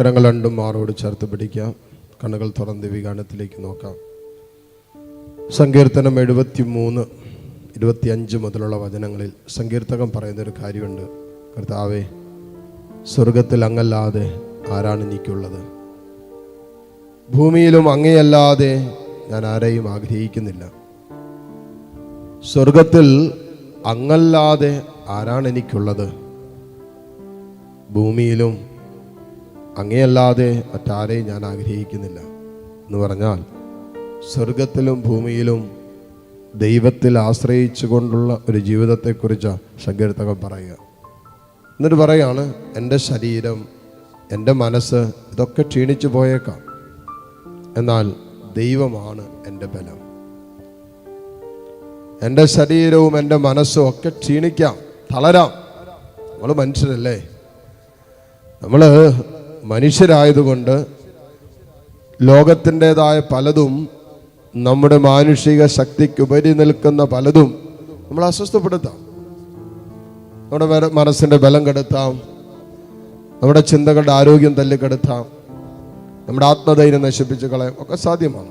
കരങ്ങൾ രണ്ടും മാറോട് ചേർത്ത് പിടിക്കാം. കണ്ണുകൾ തുറന്ന് വികാനത്തിലേക്ക് നോക്കാം. സങ്കീർത്തനം എഴുപത്തി മൂന്ന് ഇരുപത്തി അഞ്ച് മുതലുള്ള വചനങ്ങളിൽ സങ്കീർത്തകം പറയുന്ന ഒരു കാര്യമുണ്ട്. കർത്താവേ സ്വർഗത്തിൽ അങ്ങല്ലാതെ ആരാണ് എനിക്കുള്ളത്? ഭൂമിയിലും അങ്ങയല്ലാതെ ഞാൻ ആരെയും ആഗ്രഹിക്കുന്നില്ല. സ്വർഗത്തിൽ അങ്ങല്ലാതെ ആരാണ് എനിക്കുള്ളത്? ഭൂമിയിലും അങ്ങയല്ലാതെ മറ്റാരെയും ഞാൻ ആഗ്രഹിക്കുന്നില്ല എന്ന് പറഞ്ഞാൽ സ്വർഗത്തിലും ഭൂമിയിലും ദൈവത്തിൽ ആശ്രയിച്ചു കൊണ്ടുള്ള ഒരു ജീവിതത്തെക്കുറിച്ചാണ് ശങ്കരത്തകൾ പറയുക. എന്നിട്ട് പറയാണ് എന്റെ ശരീരം എന്റെ മനസ്സ് ഇതൊക്കെ ക്ഷീണിച്ചു പോയേക്കാം. എന്നാൽ ദൈവമാണ് എന്റെ ബലം. എന്റെ ശരീരവും എന്റെ മനസ്സും ഒക്കെ ക്ഷീണിക്കാം തളരാം. നമ്മൾ മനുഷ്യരല്ലേ? നമ്മൾ മനുഷ്യരായതുകൊണ്ട് ലോകത്തിന്റെതായ പലതും നമ്മുടെ മാനുഷിക ശക്തിക്ക് ഉപരി നിൽക്കുന്ന പലതും നമ്മൾ അസ്വസ്ഥപ്പെടുത്താം. നമ്മുടെ മനസ്സിന്റെ ബലം കെടുത്താം. നമ്മുടെ ചിന്തകളുടെ ആരോഗ്യം തല്ലിക്കെടുത്താം. നമ്മുടെ ആത്മധൈര്യം നശിപ്പിച്ച് കളയാം. ഒക്കെ സാധ്യമാണ്.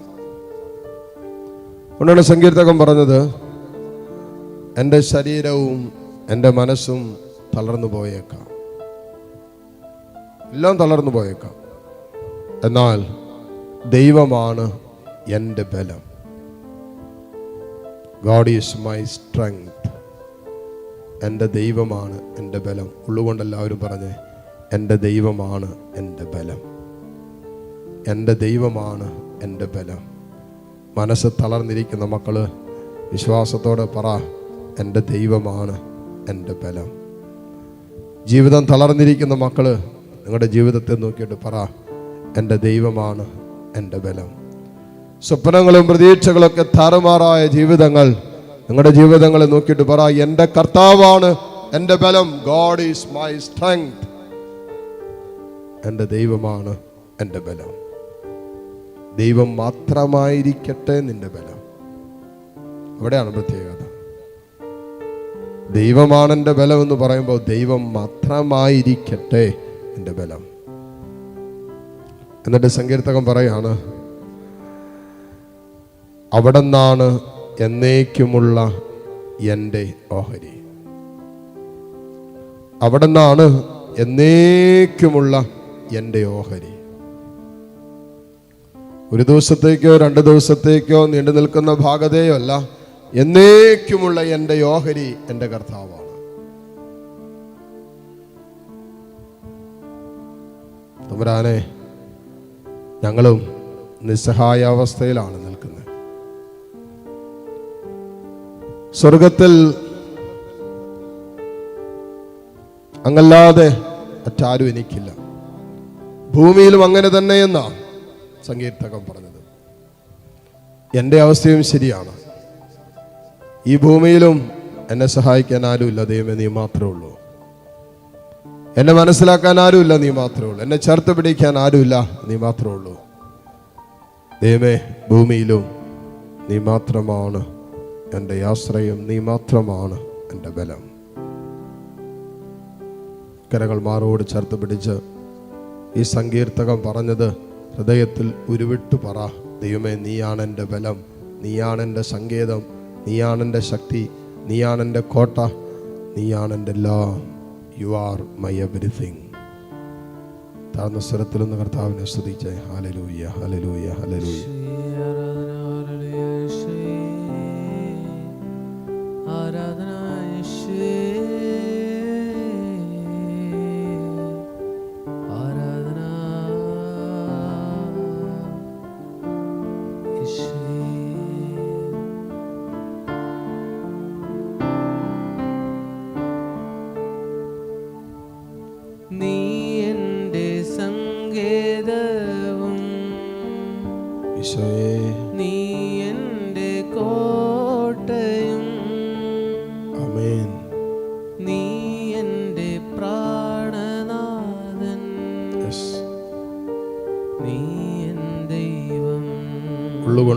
അതുകൊണ്ടാണ് സങ്കീർത്തകം പറഞ്ഞത് എന്റെ ശരീരവും എന്റെ മനസ്സും തളർന്നു പോയേക്കാം. എല്ലാം തളർന്നു പോയേക്കാം. എന്നാൽ ദൈവമാണ് എന്റെ ബലം. ഗോഡ് ഈസ് മൈ സ്ട്രെങ്ത് എന്റെ ദൈവമാണ് എന്റെ ബലം. ഉള്ളുകൊണ്ട് എല്ലാവരും പറഞ്ഞ് എന്റെ ദൈവമാണ് എന്റെ ബലം. എന്റെ ദൈവമാണ് എന്റെ ബലം. മനസ്സ് തളർന്നിരിക്കുന്ന മക്കൾ വിശ്വാസത്തോടെ പറ എന്റെ ദൈവമാണ് എന്റെ ബലം. ജീവിതം തളർന്നിരിക്കുന്ന മക്കൾ നിങ്ങളുടെ ജീവിതത്തെ നോക്കിയിട്ട് പറ എന്റെ ദൈവമാണ് എന്റെ ബലം. സ്വപ്നങ്ങളും പ്രതീക്ഷകളൊക്കെ താറുമാറായ ജീവിതങ്ങൾ നിങ്ങളുടെ ജീവിതങ്ങളെ നോക്കിയിട്ട് പറ എന്റെ കർത്താവാണ് എന്റെ ബലം ഗോഡ് ഈസ് മൈ സ്ട്രെങ്ത് എന്റെ ദൈവമാണ് എന്റെ ബലം. ദൈവം മാത്രമായിരിക്കട്ടെ നിന്റെ ബലം. അവിടെയാണ് പ്രത്യേകത. ദൈവമാണ് എന്റെ ബലം എന്ന് പറയുമ്പോൾ ദൈവം മാത്രമായിരിക്കട്ടെ. എന്റെ ബലം. എന്നിട്ട് സങ്കീർത്തകം പറയാണ് അവിടെ നിന്നാണ് എന്നേക്കുമുള്ള എന്റെ ഓഹരി. അവിടെ നിന്നാണ് എന്നേക്കുമുള്ള എന്റെ ഓഹരി. ഒരു ദിവസത്തേക്കോ രണ്ട് ദിവസത്തേക്കോ നീണ്ടു നിൽക്കുന്ന ഭാഗതയോ അല്ല എന്നേക്കുമുള്ള എന്റെ ഓഹരി എന്റെ കർത്താവാണ് തമ്പുരാനെ ഞങ്ങളും നിസ്സഹായ അവസ്ഥയിലാണ് നിൽക്കുന്നത്. സ്വർഗത്തിൽ അങ്ങല്ലാതെ മറ്റാരും എനിക്കില്ല. ഭൂമിയിലും അങ്ങനെ തന്നെയെന്നാ സങ്കീർത്തകം പറഞ്ഞത്. എന്റെ അവസ്ഥയും ശരിയാണ്. ഈ ഭൂമിയിലും എന്നെ സഹായിക്കാൻ ആരുമില്ല. ദൈവമേ നീ മാത്രമേ ഉള്ളൂ. എന്നെ മനസ്സിലാക്കാൻ ആരുമില്ല നീ മാത്രമേ ഉള്ളൂ. എന്നെ ചേർത്ത് പിടിക്കാൻ ആരുമില്ല നീ മാത്രമേ ഉള്ളൂ. ദൈവമേ ഭൂമിയിലും നീ മാത്രമാണ് എന്റെ ആശ്രയം നീ മാത്രമാണ് എന്റെ ബലം. കരകൾ മാറോട് ചേർത്ത് പിടിച്ച് ഈ സങ്കീർത്തകം പറഞ്ഞത് ഹൃദയത്തിൽ ഉരുവിട്ട് പറ. ദൈവമേ നീയാണ് എന്റെ ബലം നീയാണ് എന്റെ സങ്കേതം നീയാണ് എന്റെ ശക്തി നീയാണ് എന്റെ കോട്ട നീയാണ് എന്റെ എല്ലാം. യു ആർ മൈ എവരിതിങ് താഴ്ന്ന സ്വരത്തിലൊന്ന് കർത്താവിനെ സ്തുതിച്ചേ. ഹലലൂയ ഹലലൂയ ഹലലൂയ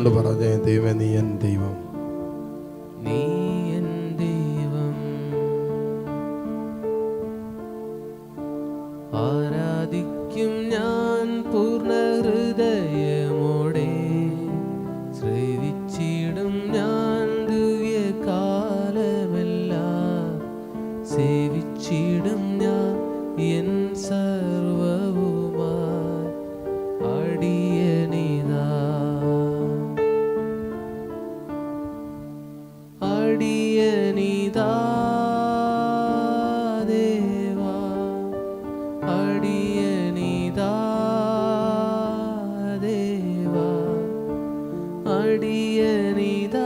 ഉള്ളുകൊണ്ട് പറഞ്ഞേ ദൈവം നീ എൻ ദൈവം. നീ ദൈവം. ആരാധിക്കും the end.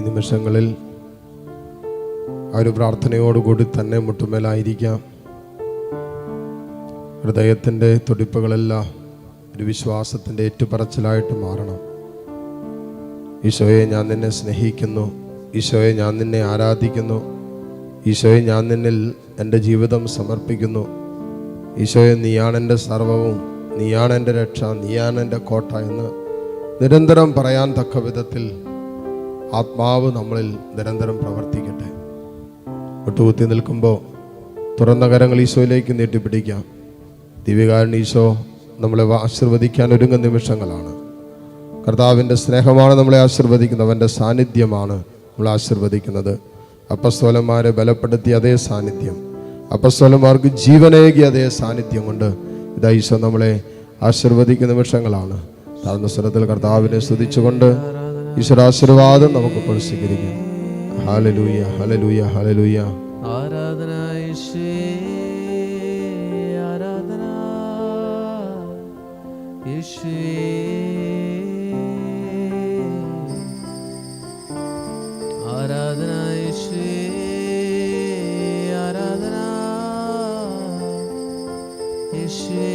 ഈ നിമിഷങ്ങളിൽ ആ ഒരു പ്രാർത്ഥനയോടുകൂടി തന്നെ മുട്ടുമേലായിരിക്കാം. ഹൃദയത്തിന്റെ തുടിപ്പുകളെല്ലാം ഒരു വിശ്വാസത്തിന്റെ ഏറ്റുപറച്ചിലായിട്ട് മാറണം. ഈശോയെ ഞാൻ നിന്നെ സ്നേഹിക്കുന്നു. ഈശോയെ ഞാൻ നിന്നെ ആരാധിക്കുന്നു. ഈശോയെ ഞാൻ നിന്നിൽ എന്റെ ജീവിതം സമർപ്പിക്കുന്നു. ഈശോയെ നീയാണ് എന്റെ സർവവും. നീയാണ് എന്റെ രക്ഷ. നീയാണ് എന്റെ കോട്ട എന്ന് നിരന്തരം പറയാൻ തക്ക വിധത്തിൽ ആത്മാവ് നമ്മളിൽ നിരന്തരം പ്രവർത്തിക്കട്ടെ. ഒട്ടുകുത്തി നിൽക്കുമ്പോൾ തുറന്ന കരങ്ങൾ ഈശോയിലേക്ക് നീട്ടിപ്പിടിക്കാം. ദിവ്യകാരൻ ഈശോ നമ്മളെ ആശീർവദിക്കാൻ ഒരുങ്ങുന്ന നിമിഷങ്ങളാണ്. കർത്താവിന്റെ സ്നേഹമാണ് നമ്മളെ ആശീർവദിക്കുന്നത്. അവന്റെ സാന്നിധ്യമാണ് നമ്മളെ ആശീർവദിക്കുന്നത്. അപ്പസ്തോലന്മാരെ ബലപ്പെടുത്തിയ അതേ സാന്നിധ്യം. അപ്പസ്തോലന്മാർക്ക് ജീവനേകിയ അതേ സാന്നിധ്യം കൊണ്ട് ഇതാ ഈശോ നമ്മളെ ആശീർവദിക്കുന്ന നിമിഷങ്ങളാണ്. താഴ്ന്ന സ്വരത്തിൽ കർത്താവിനെ സ്തുതിച്ചുകൊണ്ട് ഈശ്വരാശീർവാദം നമുക്ക് സ്വീകരിക്കാം. ഹലലൂയ ഹലലൂയ ഹലലൂയ ആരാധന ആരാധന ആരാധന ആരാധന യേശുവേ